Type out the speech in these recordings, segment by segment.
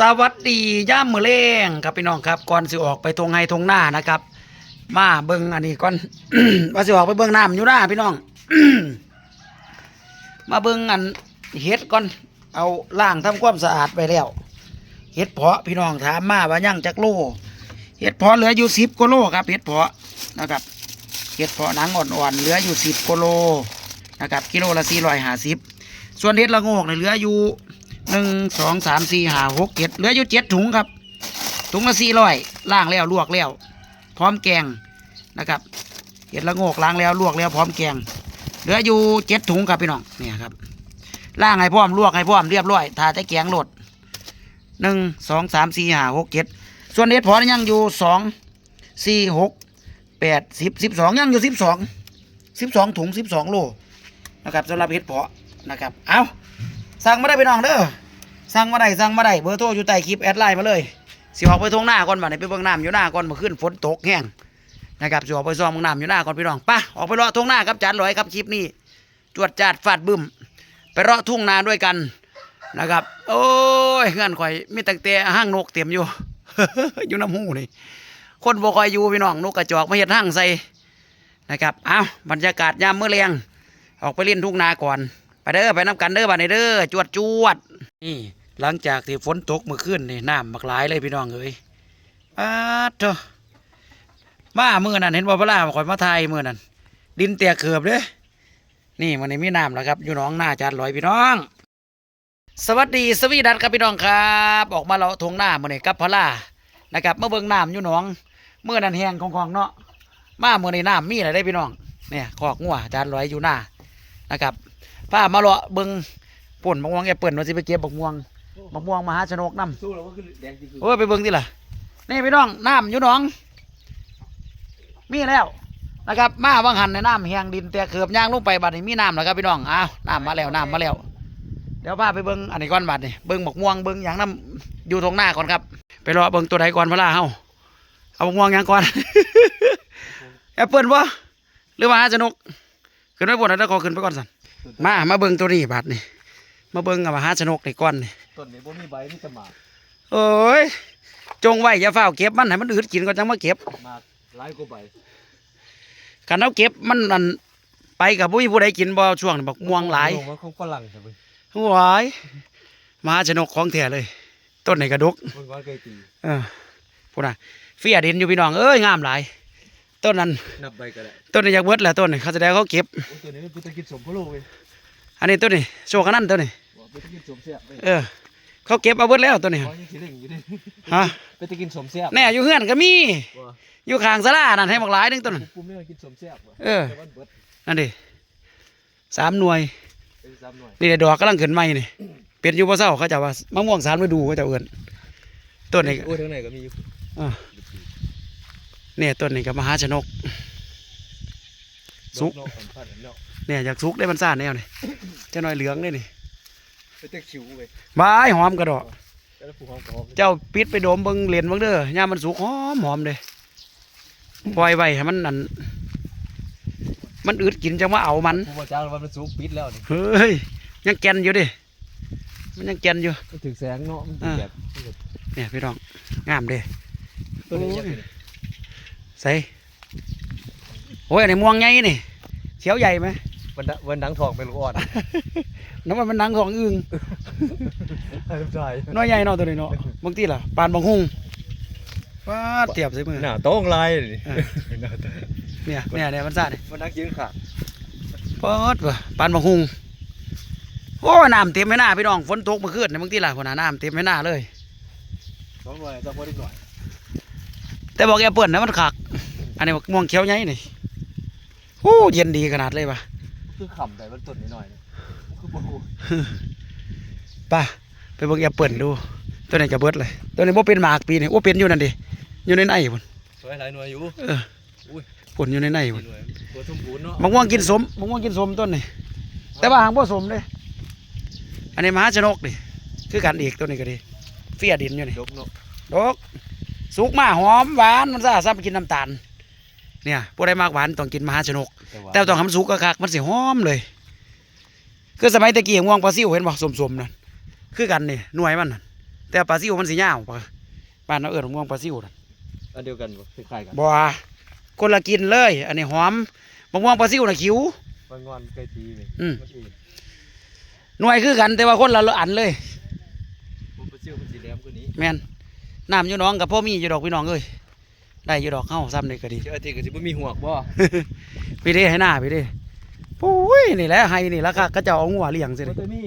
สวัสดีย่ามมือเล้งครับพี่น้องครับก่อนสิออกไปทงไฮทงหน้านะครับ มาเบิ่งอันนี้ก่อน ว่าสิออกไปเบิ่งน้ำอยู่หน้าพี่น้อง มาเบิ่งอันเฮ็ดก่อนเอาล่างทำความสะอาดไปแล้วเฮ็ดเพาะพี่น้องถามมาว่ายังจักโลเฮ็ดเพาะเหลืออยู่สิบกโลครับเฮ็ดเพาะนะครับเฮ็ดเพาะหนังอ่อนๆเหลืออยู่สิบกโลนะครับกิโลละสี่ร้อยห้าสิบส่วนเฮ็ดละโงกเนี่ยเหลืออยู่ หนึ่งสองสามสี่ห้าหกเจ็ดเหลืออยู่เจ็ดถุงครับ ถุงละสี่ร้อยล้างแล้วลวกแล้ว พร้อมแกงนะครับเห็ดละโงกล้างแล้วลวกแล้วพร้อมแกงเหลืออยู่เจ็ดถุงครับพี่น้องเนี่ยครับล้างให้พร้อมลวกให้พร้อมเรียบร้อยทาแต่แกงโหลดหนึ่งสองสามสี่ห้าหกเจ็ดส่วนเห็ดพอยังอยู่สองสี่หกแปดสิบสิบสองยังอยู่สิบสองสิบสองถุงสิบสองโลนะครับสำหรับเห็ดพาะนะครับเอา สั่งมาได้พี่น้องเด้อสั่งมาได้สั่งมาได้เบอร์โทรอยู่ใต้คลิปแอดไลน์มาเลยสิออกไปทงหน้าก่อนบัดนี้ไปเบิ่งน้ำอยู่หน้าก่อนมื่อคืนฝนตกแห้งนะครับสิออกไปซ้อมเบิ่งน้ำอยู่หน้าก่อนพี่น้องไปะออกไปเลาะทงหน้าครับจานลอยครับคลิปนี้ จวดจาดฟาดบึ้มไปเลาะทุ่งนาด้วยกันนะครับ โอ้ยเงื่อนข่อยมีตั้งแต่ห้างนกเต็มอยู่อยู่น้ำหูนี่คนบ่คอยอยู่พี่น้องนกกระจอกมาเฮ็ดห้างใส่นะครับ เอาบรรยากาศยามเมื้อแรงออกไปเล่นทุ่งนาก่อน เด้อไปน้ำกันเด้อบ้านนี้เด้อจวดจวดนี่หลังจากที่ฝนตกเมื่อคืนนี่น้ำบักหลายเลยพี่น้องเอ้ยอาเถอะมาเมื่อนั้นเห็นบ่พระลาข่อยมาไทยเมื่อนั้นดินเตียเขือบเด้อนี่มันนี้มีน้ำแล้วครับ อยู่น้องหน้าจานลอยพี่น้อง สวัสดีสวีดัตครับพี่น้องครับ ออกมาเราะทงหน้ามื่อนี้กับพระลานะครับมาเบิ่งน้ำอยู่หนองเมื่อนั้นแห้งของๆเนาะมาเมื่อนี้น้ำมีอะไรได้พี่น้องเนี่ยขอกงัวจานลอยอยู่หน้านะครับ พามาเลาะเบิ่งป่นมะม่วงแอปเปิลว่าสิไปเก็บบักม่วงบักม่วงมหาชนกน้สู้แล้วก็คือแดงจริงำโอ้ยไปเบิ่งที่ล่ะนี่พี่น้องน้ำอยู่หนอง มีแล้วนะครับมาวังหันในน้ำแห้งดินแต่เขือบย่างลงไปบัดนี้มีน้ำแล้วครับพี่น้องอ้าวน้ำมาแล้วน้ำมาแล้ว เดี๋ยวพาไปเบิ่งอันนี้ก่อนบัดนี่เบิ่งบักม่วงเบิ่งอย่างน้ำอยู่ตรงหน้าก่อนครับ ไปรอเบิ่งตัวใดก่อนพะล่าเฮาเอาบักม่วงหยังก่อนแอปเปิลบ่หรือว่าหาชนกขึ้นไปบนนั้นแล้วก็ขึ้นไปก่อนสัน มามาเบิ่งตัวนี้บาดนี่มาเบิ่งกับมหาชนกนี่ก่อนนี่ต้นนี้บ่มีใบมีแต่หมากโอ้ยจงไว้อย่าเฝ้าวเก็บมันให้มันอืดกินก็จังมาเก็บหมากหลายกว่าใบกันเอาเก็บมันอันไปกับผู้ผู้ใดกินบ่ช่วงนี้บักม่วงหลายโอ้มันของฝรั่งใช่ไหมหวายมหาชนกของแท้เลย ต้นไหนกระดกมันว่าเคยตีเออพูดนะเฟียดินอยู่พี่น้องเอ้ยงามหลาย ต้นนั้นนับใบก็ได้ต้นนี้อยากเบิดแหละต้นนี้เขาแสดงเขาเก็บโอ้ตัวนี้มันเป็นตะกินสมพะโลเว้ยอันนี้ต้นนี้โชว์กันนั่นต้นนี้ว่าเป็นตะกินสมเสียบเว้ยเออเขาเก็บเอาเบิดแล้วต้นนี้อ๋อยังสิเล่งอยู่ดิฮะเป็นตะกินสมเสียบแน่อยู่เฮือนก็มีว่าอยู่ข้างสลานั่นให้บักหลายหนึงต้นนั้นปุ่มนี่มันกินสมเสียบว่ะเออแต่วันเบิดนั่นดิสามหน่วยเป็นสามหน่วยนี่ดอกกำลังขึ้นใหม่นี่เป็นอยู่บ่เศร้าเขาจะว่ามะม่วงสามฤดูเขาจะเอื่นต้นนี้ก็โอ้ยทางไหนก็มีอยู่อ่า เนี่ยต้นนี้ก็มหาชนก สุกดอกนอกอันพันอันเนาะเนี่ยอยากสุกได้มันซ่านแนวนี่เจะน้อยเหลืองได้นี่เป็นตะคิวเว้ยบายหอมกระดอกแล้วผูกหอมกระหอมเจ้าปิดไปโดมเบิ่งเหรียญเบิ่งเด้อย่ามมันสุกหอมหอมเลยปล่อยไว้ให้มันนั่นมันอืดกินจังว่าเอามันผู้มาจ้างว่ามันสูงปิดแล้วนี่เฮ้ยยังแกนอยู่ดิมันยังแกนอยู่มันถึงแสงเนาะมันอ่าแบบเนี่ยพี่น้องงามเด้ตัวนี้ยังไง ใส่โอ้ยอันนี้ม่วงใหญ่นี่เขียวใหญ่ไหมวันดะวันดังทองเป็นลูกอ่อนน้ำมันมันหนังของอึ่งใช่น้อยใหญ่เนาะตัวนี้เนาะบางทีล่ะปานบางหุ่งว้าดเตียบใส่มือหน้าโต้องลายนี่เออหน้าโต้เนี่ยเนี่ยเนี่ยมันซ่าเนี่ยมันนักยืนขาปอดว่ะปานบางหุ่งโอ้ยน้ำเต็มไม่น่าพี่น้องฝนตกเมื่อคืนเนี่ยบางทีล่ะคนน่ะน้ำเต็มไม่น่าเลยสองหน่วยต้องพอได้หน่อยแต่บอกแกเปิดนะมันคัก อันนี้บอกม่วงเขียวใหญ่นี่โอ้เย็นดีขนาดเลยป่ะคือขำแต่มันตุ่นนิดหน่อยนะคือโบป่ะไปเบิ่งแอปเปิลดู ตัวไหนจะเบิดเลย ตัวนี้บ่เป็นหมากปีนี่โอ้เป็นอยู่นั่นดิอยู่ในในพุ่นสวยหลายหน่วยอยู่เอออุ้ยพุ่นอยู่ในในหพุ่นน่วยตัวสมบูรณ์เนาะมะม่วงกินสมมะม่วงกินสมต้นนี่แต่ว่าหางบ่สมเด้อันนี้มหาชนกนี่คือกันอีกตัวนี้ก็ดีเฟียดินอยู่นี่ดกเนาะดอกสุกมาหอมหวานมันซะซ้ำกินน้ำตาล เนี่ยผู้ใดมากหวานต้องกินมหาชนก แต่ต้องทำสุกคักๆมันสิหอมเลย คือสมัยตะกี้ม่วงปลาซิวเห็นบ่สมๆนั่นคือกันนี่หน่วยมันนั่นแต่ปลาซิวมันสิยาวปะบ้านเราเอิ้นมะม่วงปลาซิวน่ะอันเดียวกันบ่คล้ายๆกันบ่คนละกินเลย อันนี้หอมมะม่วงปลาซิวน่ะคิ้วมันงอนไก่ตีนี่อืมมันเองหน่วยคือกันแต่ว่าคนละอันเลยผมไปเชื่อมันสีแดงกว่านี้แม่นน้ำอยู่หน้องกับพ่อมีอยู่ดอกพี่น้องเอ้ย ได้อยู่ดอกเฮาซ้ำนี่ก็ดีเชื่ออาทิตย์ก็สิบ่มีหัวกบ่ไปเด้ให้หน้าไปเด้โอ้ยนี่แหละให้นี่ละค่ะก็จะเอางัวเลี้ยงสิบ่ได้มี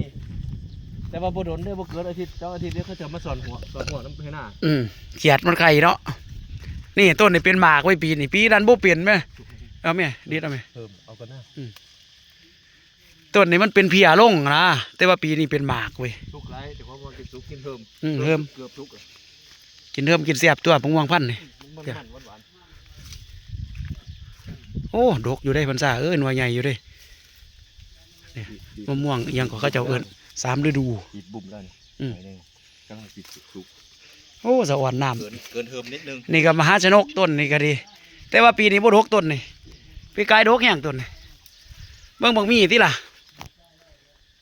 แต่ว่าบ่โดนเด้อบ่เกินอาทิตย์เจ้าอาทิตย์เดียวเขาจะมาสอนหัวสอนหัวน้ำให้หน้าอืมเขียดมันไข่เนาะนี่ต้นนี่เป็นหมากไว้ปีนี่ปีนั้นบ่เปลี่ยนไหมเอาแม่ดีดเอาแม่เพิ่มเอากันหน้าต้นนี่มันเป็นเพียลงนะแต่ว่าปีนี้เป็นหมากเว้ยทุกไรแต่ว่าบ่กินสุกกินเพิ่มอืมเพิ่มเกือบทุกอะกินเริ่มกินเสียบตัวพงวงพันธุ์นี่ มันเดี๋ยวมันหวานโอ้ดกอยู่ได้พันษาเอ้ยหน่วยใหญ่อยู่ได้ๆมะม่วงอิหยังก็เขาเจ้าเอิ้นสามฤดูปิดบุ่มแล้วนี่อืมหน่อยหนึงกำลังปิดสุกโอ้สะอ่อนน้เกินเกินเทอมนิดนึงำนี่ก็มหาชนกต้นนี่ก็ดี แต่ว่าปีนี้บ่ดกต้นนี่ปีกายดกแห้งต้นนี่เบิ่งบักมีติล่ะ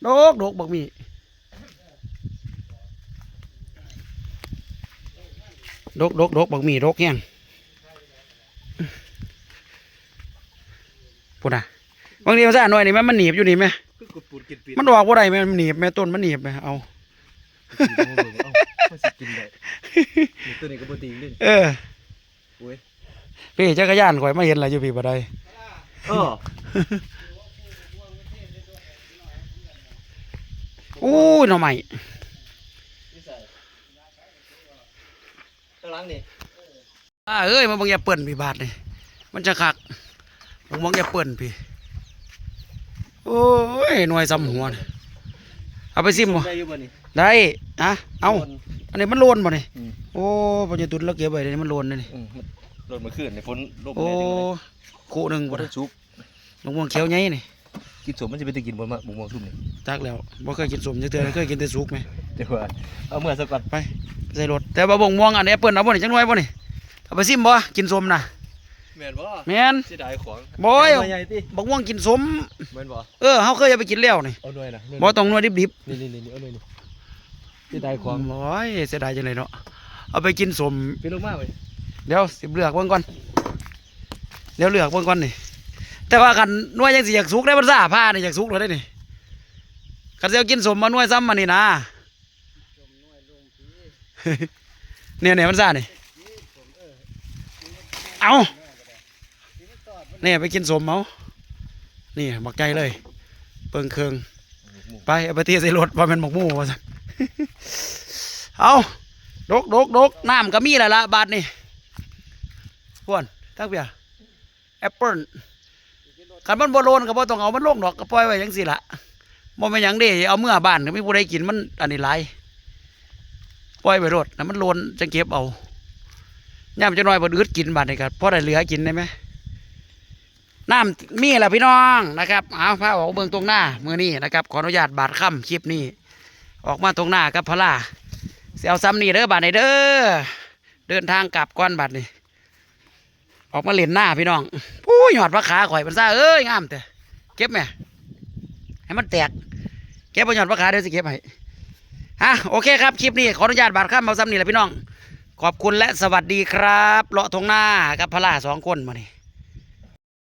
ดกดกบักมี ดกดกดกบักมีดกแห้งพูดนะบางทีมันซ่าหน่อยนี่แม่มันหนีบอยู่นี่ไหมคือกดปูนกินปิดมันออกบ่ได้แม่มันหนีบแม่ต้นมันหนีบแม่เอากินบ่เบิ่งเอ้ามันสิกินได้นี่ตัวนี้ก็บ่ตีลิ้นเออโอ้ยพี่จักรยานข่อยมาเห็นอะไรอยู่พี่บ่ได้เอออู้ยหน่อใหม่ ข้าง หลังนี่อ่าเอ้ยมาบังอย่าเปิ่นพี่บาทนี่มันจะคักผมมองอย่าเปิ่นพี่โอ้ยหน่วยซ้ำหัวนี่เอาไปซิมบ่ได้อยู่บ่นี่ได้อะเอาโดนอันนี้มันโลนบ่นี่อืมโอ้ปัญญาตุนแล้วเก็บไว้เดี๋ยวนี้มันโลนเลยนี่อืมมันโดนเมื่อคืนในฝนลมโอ้แน่จังเลยคู่หนึ่งบ่บ่ได้ได้สุกมะม่วงเขียวใหญ่นี่ กินสมมันจะไปได้กินบ่มาบุกมองซุ่มนี่จักแล้วบ่เคยกินสมจักเทื่อเคยกินแต่สุกไหมเดี๋ยวว่าเอาเมื่อซะก่อนไปใส่รถแต่ว่าบ่งม่วงอันนี้เปิ้นเอาบ่นี่จังหน่วยบ่นี่เอาไปซิมบ่กินสมน่ะแม่นบ่แม่นเสียดายของบ่อยเอามาใหญ่ติบักม่วงกินสมแม่นบ่เออเฮาเคยเอาไปกินแล้วนี่เอาหน่อยนะบ่ต้องหน่วยดิบนี่นี่นี่เอาหน่อยนี่เสียดายๆของโอ้ยเสียดายจังเลยเนาะเอาไปกินสมเป็นลงมาเว้ยเดี๋ยวสิเลือกเบิ่งก่อนเดี๋ยวเลือกเบิ่งก่อนนี่ แต่ว่ากันน่วยยังสิอยากสุกได้มันซ่าผ้านี่อยากสุกเลยได้นี่คันเสิเอากินสมมาน่วยซ้ำมานี่นะเนี่ยเนี่ยมันซ่านี่เอาเนี่ยไปกินสมเอานี่บักใจเลย เปิงเคืองไปเอาไปเที่ใส่รถว่ามันหมกหมู่ว่าซั่นเอาดกดกดกน้ำก็มีแล้วละบาทนี่พวนทักเบียแอปเปิ้ล คันมันบ่โลนก็บ่ต้องเอามันลงดอกก็ปล่อยไว้จังซี่ล่ะบ่แม่นหยังเด้เอาเมื่อบ้านก็มีผู้ใดกินมันอันนี้หลายปล่อยไว้รถนะมันโลนจังเก็บเอาย่ามจะน้อยบ่อึดกินบาดนี่ก็พอได้เหลือกินได้ไหมน้ำมีแหละพี่น้องนะครับเอาพาออกเบิ่งตรงหน้ามือนี้นะครับขออนุญาตบาดค่ำคลิปนี้ ออกมาตรงหน้ากับพระลาเสียวซ้ำนี่เด้อบาดนี่เด้อเดินทางกลับก้อนบาดนี่ออกมาเล่นหน้าพี่น้อง ยหยอดพระขาข่อยมันซ่าเอ้ยงามเตะเก็บไหมให้มันแตก เก็บไปหยอดพระขาเดี๋ยวสิเก็บให้ฮะโอเคครับคลิปนี้ขออนุญาตบาดข้ามเอาซ้ำนี่แหละพี่น้อง ขอบคุณและสวัสดีครับเลาะทงหน้ากับพระลาสองคนมานี่